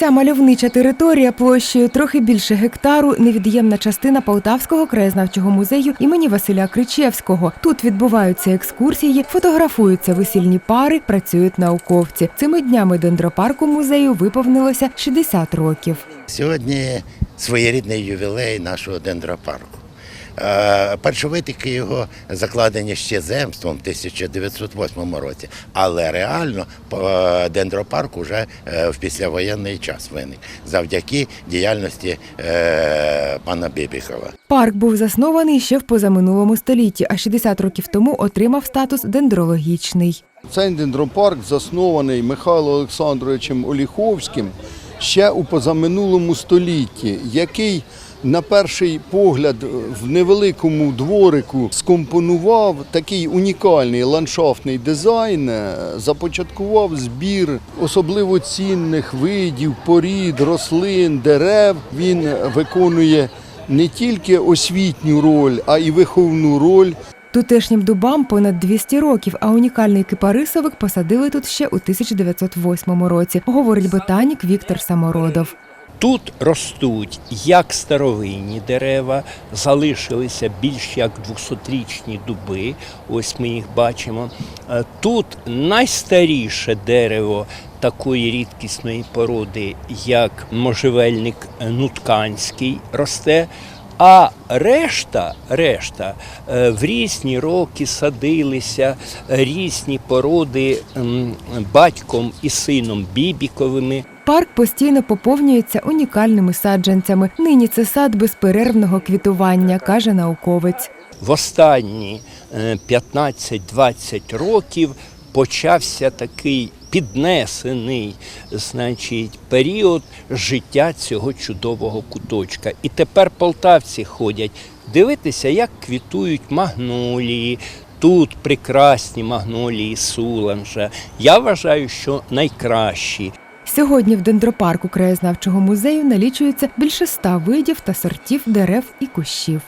Ця мальовнича територія площею трохи більше гектару невід'ємна частина Полтавського краєзнавчого музею імені Василя Кричевського. Тут відбуваються екскурсії, фотографуються весільні пари, працюють науковці. Цими днями дендропарку музею виповнилося 60 років. Сьогодні своєрідний ювілей нашого дендропарку. Е, Першовитики його закладені ще земством в 1908 році, але реально е, дендропарк уже е, в післявоєнний час виник завдяки діяльності пана Бібіхова. Парк був заснований ще в позаминулому столітті, а 60 років тому отримав статус дендрологічний. Цей дендропарк заснований Михайлом Олександровичем Оліховським ще у позаминулому столітті, який на перший погляд в невеликому дворику скомпонував такий унікальний ландшафтний дизайн, е, започаткував збір особливо цінних видів, порід, рослин, дерев. Він виконує не тільки освітню роль, а й виховну роль. Тутешнім дубам понад 200 років, а унікальний кипарисовик посадили тут ще у 1908 році, говорить ботанік Віктор Самородов. Тут ростуть як старовинні дерева, залишилися більш як 200-річні дуби. Ось ми їх бачимо. Е, Тут найстаріше дерево такої рідкісної породи, як можжевельник нутканський, росте. А решта, решта е, в різні роки садилися різні породи батьком і сином Бібіковими. Парк постійно поповнюється унікальними саджанцями. Нині це сад безперервного квітування, каже науковець. В останні е, 15-20 років почався такий піднесений значить, період життя цього чудового куточка. І тепер полтавці ходять дивитися, як квітують магнолії. Тут прекрасні магнолії Суланжа. Я вважаю, що найкращі. Сьогодні в дендропарку краєзнавчого музею налічується більше ста видів та сортів дерев і кущів.